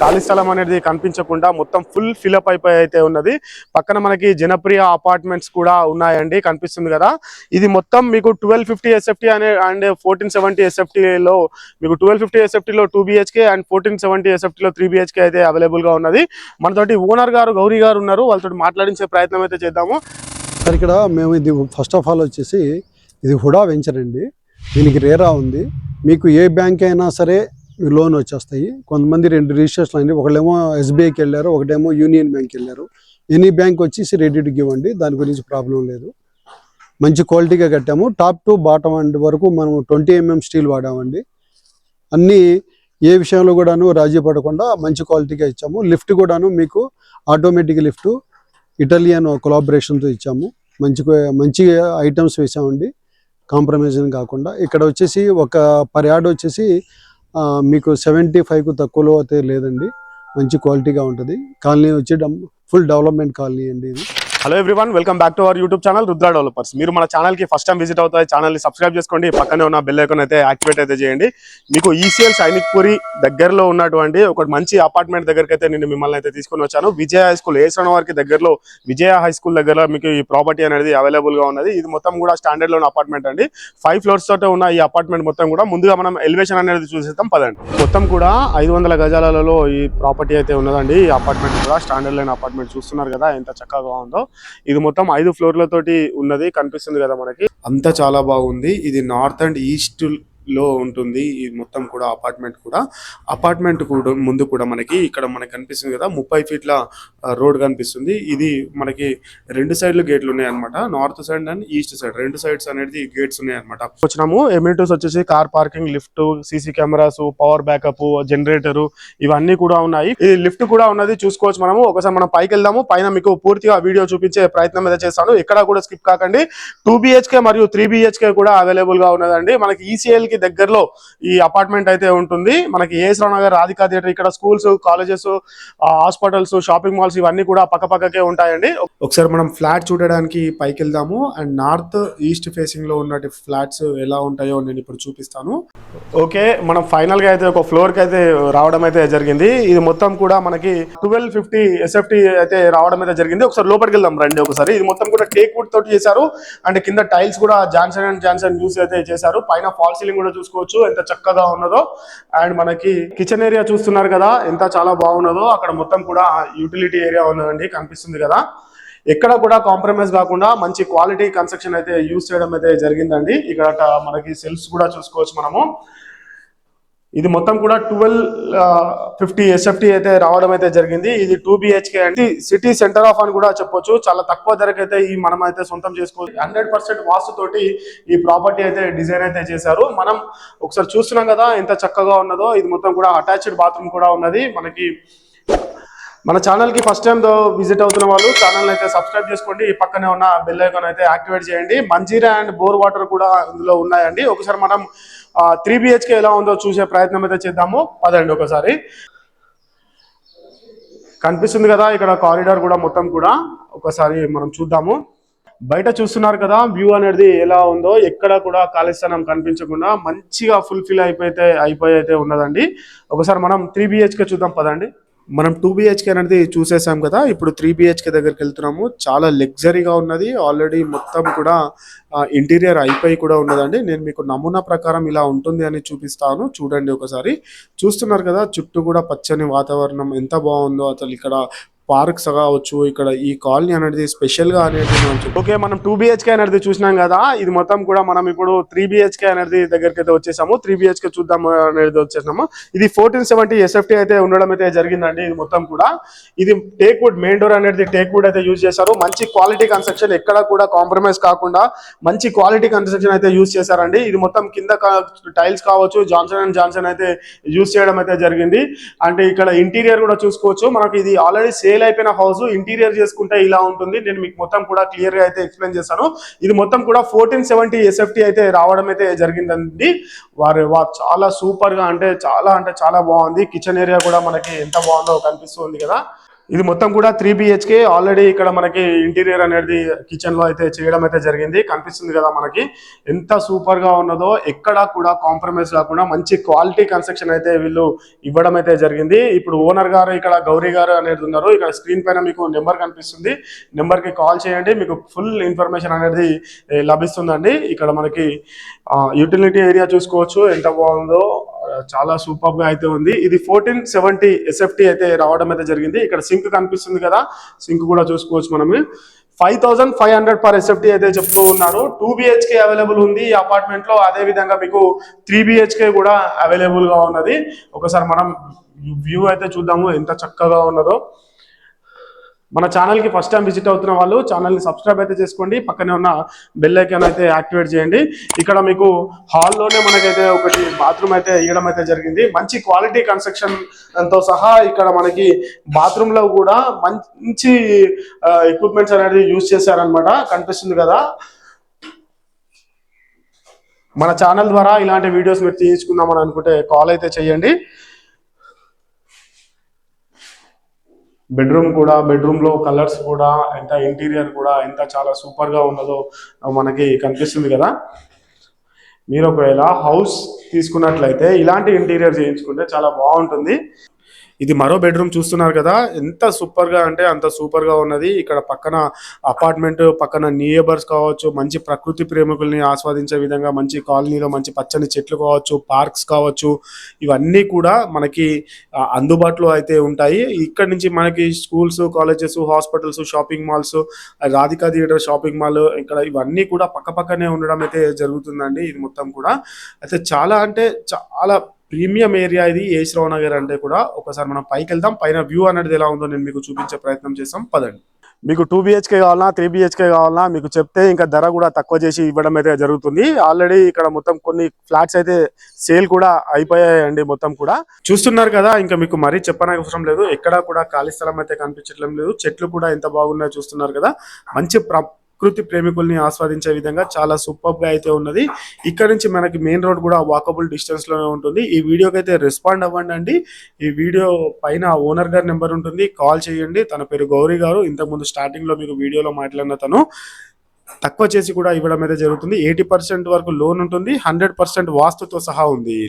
ఖాళీ స్థలం అనేది కనిపించకుండా మొత్తం ఫుల్ ఫిలప్ అయిపోయి అయితే ఉన్నది. పక్కన మనకి జనప్రియ అపార్ట్మెంట్స్ కూడా ఉన్నాయండి కనిపిస్తుంది కదా. ఇది మొత్తం మీకు ట్వెల్వ్ ఫిఫ్టీ ఎస్ఎఫ్టీ అనే అండ్ ఫోర్టీన్ సెవెంటీ ఎస్ఎఫ్టీలో మీకు twelve fifty ఎస్ఎఫ్టీలో two BHK and fourteen seventy ఎస్ఎఫ్టీలో three BHK అయితే అవైలబుల్గా ఉన్నది. మనతోటి ఓనర్ గారు గౌరీ గారు ఉన్నారు వాళ్ళతో మాట్లాడించే ప్రయత్నం అయితే చేద్దాము. సార్ ఇక్కడ మేము ఇది ఫస్ట్ ఆఫ్ ఆల్ వచ్చేసి ఇది హుడా వెంచర్ అండి. దీనికి రేరా ఉంది. మీకు ఏ బ్యాంక్ అయినా సరే లోన్ వచ్చేస్తాయి. కొంతమంది రెండు రిజిస్ట్రేషన్ అయింది ఒకళ్ళేమో ఎస్బీఐకి వెళ్ళారు ఒకటేమో యూనియన్ బ్యాంక్ వెళ్ళారు. ఎనీ బ్యాంక్ వచ్చేసి రెడీ టు గివ్ అండి. దాని గురించి ప్రాబ్లం లేదు. మంచి క్వాలిటీగా కట్టాము. టాప్ టు బాటమ్ అండ్ వరకు మనం ట్వంటీ ఎంఎం స్టీల్ వాడామండి. అన్నీ ఏ విషయంలో కూడాను రాజీ పడకుండా మంచి క్వాలిటీగా ఇచ్చాము. లిఫ్ట్ కూడాను మీకు ఆటోమేటిక్ లిఫ్ట్ ఇటాలియన్ కొలాబరేషన్తో ఇచ్చాము. మంచి మంచి ఐటమ్స్ వేసామండి. కాంప్రమైజన్ కాకుండా. ఇక్కడ వచ్చేసి ఒక పర్ యాడ్ వచ్చేసి మీకు సెవెంటీ ఫైవ్కు తక్కువలో అయితే లేదండి. మంచి క్వాలిటీగా ఉంటుంది. కాలనీ వచ్చి ఫుల్ డెవలప్మెంట్ కాలనీ అండి ఇది. Hello everyone welcome back to our YouTube channel Rudra Developers మీరు మన ఛానల్కి ఫస్ట్ టైం విజిట్ అవుతాయి ఛానల్ని సబ్స్క్రైబ్ చేసుకోండి. పక్కనే ఉన్న బెల్ ఐకాన్ అయితే యాక్టివేట్ అయితే చేయండి. మీకు ఈసీఎల్ సైనిక్ పురి దగ్గరలో ఉన్నటువంటి ఒక మంచి అపార్ట్మెంట్ దగ్గరికి అయితే నేను మిమ్మల్ని అయితే తీసుకొని వచ్చాను. విజయ హై స్కూల్ ఏసరణ వారికి దగ్గరలో విజయ హై స్కూల్ దగ్గర మీకు ఈ ప్రాపర్టీ అనేది అవైలబుల్గా ఉన్నది. ఇది మొత్తం కూడా స్టాండర్డ్లో ఉన్న అపార్ట్మెంట్ అండి. ఫైవ్ ఫ్లోర్స్ తోటే ఉన్న ఈ అపార్ట్మెంట్ మొత్తం కూడా ముందుగా మనం ఎలివేషన్ అనేది చూసేద్దాం పదండి. మొత్తం కూడా ఐదు వందల గజాలలో ఈ ప్రాపర్టీ అయితే ఉన్నదండి. ఈ అపార్ట్మెంట్ కూడా స్టాండర్డ్ లైన్ అపార్ట్మెంట్ చూస్తున్నారు కదా ఎంత చక్కగా ఉందో. ఇది మొత్తం ఐదు ఫ్లోర్లతోటి ఉన్నది కనిపిస్తుంది కదా మనకి. అంతా చాలా బాగుంది. ఇది నార్త్ అండ్ ఈస్ట్ లో ఉంటుంది. ఈ మొత్తం కూడా అపార్ట్మెంట్ కూడా. అపార్ట్మెంట్ కూడా ముందు కూడా మనకి ఇక్కడ మనకి కనిపిస్తుంది కదా ముప్పై ఫీట్ల రోడ్ కనిపిస్తుంది. ఇది మనకి రెండు సైడ్లు గేట్లు ఉన్నాయి అనమాట north side and east side రెండు సైడ్స్ అనేది గేట్స్ ఉన్నాయి అనమాట వచ్చినాము ఎమ్యూనిటీస్ వచ్చేసి car parking lift CC cameras power backup generator ఇవన్నీ కూడా ఉన్నాయి. ఈ లిఫ్ట్ కూడా ఉన్నది చూసుకోవచ్చు మనము. ఒకసారి మనం పైకి వెళ్దాము. పైన మీకు పూర్తిగా వీడియో చూపించే ప్రయత్నం అయితే చేస్తాను. ఇక్కడ కూడా స్కిప్ కాకండి. టూ బిహెచ్కే మరియు త్రీ బిహెచ్కే కూడా అవైలబుల్గా ఉన్నదండి. మనకి ఈసీఎల్ కి దగ్గరలో ఈ అపార్ట్మెంట్ అయితే ఉంటుంది. మనకి రావు నగర్ రాధికా థియేటర్ ఇక్కడ schools colleges hospitals shopping malls ఇవన్నీ కూడా పక్క పక్కకే ఉంటాయండి. ఒకసారి మనం ఫ్లాట్ చూడడానికి పైకి వెళ్దాము అండ్ నార్త్ ఈస్ట్ ఫేసింగ్లో ఉన్నటి ఫ్లాట్స్ ఎలా ఉంటాయో నేను ఇప్పుడు చూపిస్తాను. ఓకే మనం ఫైనల్గా అయితే ఒక ఫ్లోర్కి అయితే రావడం అయితే జరిగింది. ఇది మొత్తం కూడా మనకి ట్వెల్వ్ ఫిఫ్టీ ఎస్ఎఫ్టీ అయితే రావడం అయితే జరిగింది. ఒకసారి లోపలికి వెళ్దాం రండి ఒకసారి. ఇది మొత్తం కూడా టేక్ వుడ్ తోటి చేశారు. అండ్ కింద టైల్స్ కూడా జాన్సన్ అండ్ జాన్సన్ యూస్ అయితే చేశారు. పైన ఫాల్ సీలింగ్ కూడా చూసుకోవచ్చు. ఎంత చక్కగా ఉన్నదో. అండ్ మనకి కిచెన్ ఏరియా చూస్తున్నారు కదా ఎంత చాలా బాగున్నదో. అక్కడ మొత్తం కూడా యూటిలిటీ ఏరియా ఉన్నదండి కనిపిస్తుంది కదా. ఎక్కడ కూడా కాంప్రమైజ్ కాకుండా మంచి క్వాలిటీ కన్స్ట్రక్షన్ అయితే యూస్ చేయడం అయితే జరిగిందండి. ఇక్కడ మనకి సెల్స్ కూడా చూసుకోవచ్చు మనము. ఇది మొత్తం కూడా ట్వెల్వ్ ఫిఫ్టీ ఎస్ఎఫ్టీ అయితే రావడం అయితే జరిగింది. ఇది టూ బిహెచ్కే అంటే సిటీ సెంటర్ ఆఫ్ అని కూడా చెప్పొచ్చు. చాలా తక్కువ ధరకైతే ఈ మనం అయితే సొంతం చేసుకోవచ్చు. హండ్రెడ్ పర్సెంట్ వాస్తు తోటి ఈ ప్రాపర్టీ అయితే డిజైన్ అయితే చేశారు. మనం ఒకసారి చూస్తున్నాం కదా ఎంత చక్కగా ఉన్నదో. ఇది మొత్తం కూడా అటాచ్డ్ బాత్రూమ్ కూడా ఉన్నది. మనకి మన ఛానల్కి ఫస్ట్ టైం విజిట్ అవుతున్న వాళ్ళు ఛానల్ అయితే సబ్స్క్రైబ్ చేసుకోండి. ఈ పక్కనే ఉన్న బెల్ ఐకాన్ అయితే యాక్టివేట్ చేయండి. మంజీరా అండ్ బోర్ వాటర్ కూడా ఇందులో ఉన్నాయండి. ఒకసారి మనం త్రీ బిహెచ్కే ఎలా ఉందో చూసే ప్రయత్నం అయితే చేద్దాము. పదండి ఒకసారి. కనిపిస్తుంది కదా ఇక్కడ కారిడార్ కూడా మొత్తం కూడా. ఒకసారి మనం చూద్దాము. బయట చూస్తున్నారు కదా వ్యూ అనేది ఎలా ఉందో. ఎక్కడ కూడా ఖాళీ స్థలం కనిపించకుండా మంచిగా ఫుల్ఫిల్ అయిపోయితే అయిపోయి అయితే ఉన్నదండి. ఒకసారి మనం త్రీ బిహెచ్కే చూద్దాం పదండి. మనం టూ బిహెచ్కే అనేది చూసేసాం కదా ఇప్పుడు త్రీ బిహెచ్కే దగ్గరికి వెళ్తున్నాము. చాలా లగ్జరీగా ఉన్నది. ఆల్రెడీ మొత్తం కూడా ఇంటీరియర్ అయిపోయి కూడా ఉన్నదండి. నేను మీకు నమూనా ప్రకారం ఇలా ఉంటుంది అని చూపిస్తాను. చూడండి ఒకసారి. చూస్తున్నారు కదా చుట్టూ కూడా పచ్చని వాతావరణం. ఎంత బాగుందో అసలు ఇక్కడ పార్క్స్ కావచ్చు ఇక్కడ ఈ కాలనీ అనేది స్పెషల్గా అనేది ఓకే మనం టూ బిహెచ్కే అనేది చూసినాం కదా ఇది మొత్తం కూడా మనం ఇప్పుడు త్రీ బిహెచ్కే అనేది దగ్గరికి అయితే వచ్చేసాము త్రీ బిహెచ్కే చూద్దాం అనేది వచ్చేసాము ఇది ఫోర్టీన్ సెవెంటీ ఎస్ఎఫ్టీ అయితే ఉండడం అయితే జరిగిందండి ఇది మొత్తం కూడా. ఇది టేక్ వుడ్ మెయిన్ డోర్ అనేది టేక్ వుడ్ అయితే యూజ్ చేశారు. మంచి క్వాలిటీ కన్స్ట్రక్షన్ ఎక్కడ కూడా కాంప్రమైజ్ కాకుండా మంచి క్వాలిటీ కన్స్ట్రక్షన్ అయితే యూజ్ చేశారండి. ఇది మొత్తం కింద టైల్స్ కావచ్చు జాన్సన్ అండ్ జాన్సన్ అయితే యూజ్ చేయడం అయితే జరిగింది. అంటే ఇక్కడ ఇంటీరియర్ కూడా చూసుకోవచ్చు. మనకి ఇది ఆల్రెడీ సేల్ అయిపోయిన హౌస్ ఇంటీరియర్ చేసుకుంటే ఇలా ఉంటుంది. నేను మీకు మొత్తం కూడా క్లియర్గా అయితే ఎక్స్ప్లెయిన్ చేస్తాను ఇది మొత్తం కూడా ఫోర్టీన్ సెవెంటీ ఎస్ఎఫ్టీ అయితే రావడం అయితే జరిగిందండి. వారు వా చాలా సూపర్గా అంటే చాలా అంటే చాలా బాగుంది. కిచెన్ ఏరియా కూడా మనకి ఎంత బాగుందో కనిపిస్తుంది కదా. ఇది మొత్తం కూడా త్రీ బిహెచ్కే ఆల్రెడీ ఇక్కడ మనకి ఇంటీరియర్ అనేది కిచెన్లో అయితే చేయడం అయితే జరిగింది. కనిపిస్తుంది కదా మనకి. ఎంత సూపర్గా ఉన్నదో ఎక్కడా కూడా కాంప్రమైజ్ కాకుండా మంచి క్వాలిటీ కన్స్ట్రక్షన్ అయితే వీళ్ళు ఇవ్వడం అయితే జరిగింది. ఇప్పుడు ఓనర్ గారు ఇక్కడ గౌరీ గారు అనేది ఉన్నారు. ఇక్కడ స్క్రీన్ పైన మీకు నెంబర్ కనిపిస్తుంది. నెంబర్కి కాల్ చేయండి. మీకు ఫుల్ ఇన్ఫర్మేషన్ అనేది లభిస్తుందండి. ఇక్కడ మనకి యూటిలిటీ ఏరియా చూసుకోవచ్చు. ఎంత బాగుందో. చాలా సూపర్గా అయితే ఉంది. ఇది ఫోర్టీన్ సెవెంటీ ఎస్ఎఫ్టీ అయితే రావడం అయితే జరిగింది. ఇక్కడ సింక్ కనిపిస్తుంది కదా సింక్ కూడా చూసుకోవచ్చు మనం five thousand five hundred per SFT అయితే చెప్తూ ఉన్నారు టూ బిహెచ్కే అవైలబుల్ ఉంది ఈ అపార్ట్మెంట్లో. అదే విధంగా మీకు త్రీ బిహెచ్కే కూడా అవైలబుల్గా ఉన్నది. ఒకసారి మనం వ్యూ అయితే చూద్దాము ఎంత చక్కగా ఉన్నదో. మన ఛానల్కి ఫస్ట్ టైం విజిట్ అవుతున్న వాళ్ళు ఛానల్ని సబ్స్క్రైబ్ అయితే చేసుకోండి. పక్కనే ఉన్న బెల్ ఐకాన్ అయితే యాక్టివేట్ చేయండి. ఇక్కడ మీకు హాల్లోనే మనకైతే ఒకటి బాత్రూమ్ అయితే ఇవ్వడం అయితే జరిగింది. మంచి క్వాలిటీ కన్స్ట్రక్షన్తో సహా ఇక్కడ మనకి బాత్రూమ్లో కూడా మంచి ఎక్విప్మెంట్స్ అనేది యూజ్ చేశారనమాట కనిపిస్తుంది కదా? మన ఛానల్ ద్వారా ఇలాంటి వీడియోస్ మీరు తీసుకుందామని అనుకుంటే కాల్ అయితే చేయండి. బెడ్రూమ్ కూడా బెడ్రూమ్లో కలర్స్ కూడా ఎంత ఇంటీరియర్ కూడా ఎంత చాలా సూపర్గా ఉన్నదో మనకి కనిపిస్తుంది కదా. మీరు ఒకవేళ హౌస్ తీసుకున్నట్లయితే ఇలాంటి ఇంటీరియర్ చేయించుకుంటే చాలా బాగుంటుంది. ఇది మరో బెడ్రూమ్ చూస్తున్నారు కదా. ఎంత సూపర్గా అంటే అంత సూపర్గా ఉన్నది. ఇక్కడ పక్కన అపార్ట్మెంట్ పక్కన నియబర్స్ కావచ్చు మంచి ప్రకృతి ప్రేమికుల్ని ఆస్వాదించే విధంగా మంచి కాలనీలో మంచి పచ్చని చెట్లు కావచ్చు పార్క్స్ కావచ్చు ఇవన్నీ కూడా మనకి అందుబాటులో అయితే ఉంటాయి. ఇక్కడ నుంచి మనకి schools colleges hospitals shopping malls Radhika theatre shopping mall ఇక్కడ ఇవన్నీ కూడా పక్క పక్కనే ఉండడం అయితే జరుగుతుందండి. ఇది మొత్తం కూడా. అయితే చాలా అంటే చాలా ప్రీమియం ఏరియా ఇది ఏ శ్రవణ నగర్ అంటే కూడా ఒకసారి మనం పైకి వెళ్దాం పైన వ్యూ అనేది ఎలా ఉందో నేను మీకు చూపించే ప్రయత్నం చేస్తాం. పదండి. మీకు టూ బిహెచ్కే కావాలన్నా త్రీ బిహెచ్కే కావాలన్నా మీకు చెప్తే ఇంకా ధర కూడా తక్కువ చేసి ఇవ్వడం అయితే జరుగుతుంది. ఆల్రెడీ ఇక్కడ మొత్తం కొన్ని ఫ్లాట్స్ అయితే సేల్ కూడా అయిపోయాయండి మొత్తం కూడా. చూస్తున్నారు కదా ఇంకా మీకు మరీ చెప్పనవసరం లేదు. ఎక్కడా కూడా ఖాళీ స్థలం అయితే కనిపించట్లేదు లేదు. చెట్లు కూడా ఎంత బాగున్నాయో చూస్తున్నారు కదా. మంచి ప్రకృతి ప్రేమికుల్ని ఆస్వాదించే విధంగా చాలా సూపర్గా అయితే ఉన్నది. ఇక్కడ నుంచి మనకి మెయిన్ రోడ్ కూడా వాకబుల్ డిస్టెన్స్లోనే ఉంటుంది. ఈ వీడియోకి అయితే రెస్పాండ్ అవ్వండి అండి ఈ వీడియో పైన ఓనర్ గారి నెంబర్ ఉంటుంది. కాల్ చేయండి. తన పేరు గౌరీ గారు. ఇంతకుముందు స్టార్టింగ్లో మీకు వీడియోలో మాట్లాడిన తను. తక్కువ చేసి కూడా ఇవ్వడం అయితే జరుగుతుంది. ఎయిటీ పర్సెంట్ వరకు లోన్ ఉంటుంది. హండ్రెడ్ పర్సెంట్ వాస్తుతో సహా ఉంది ఈ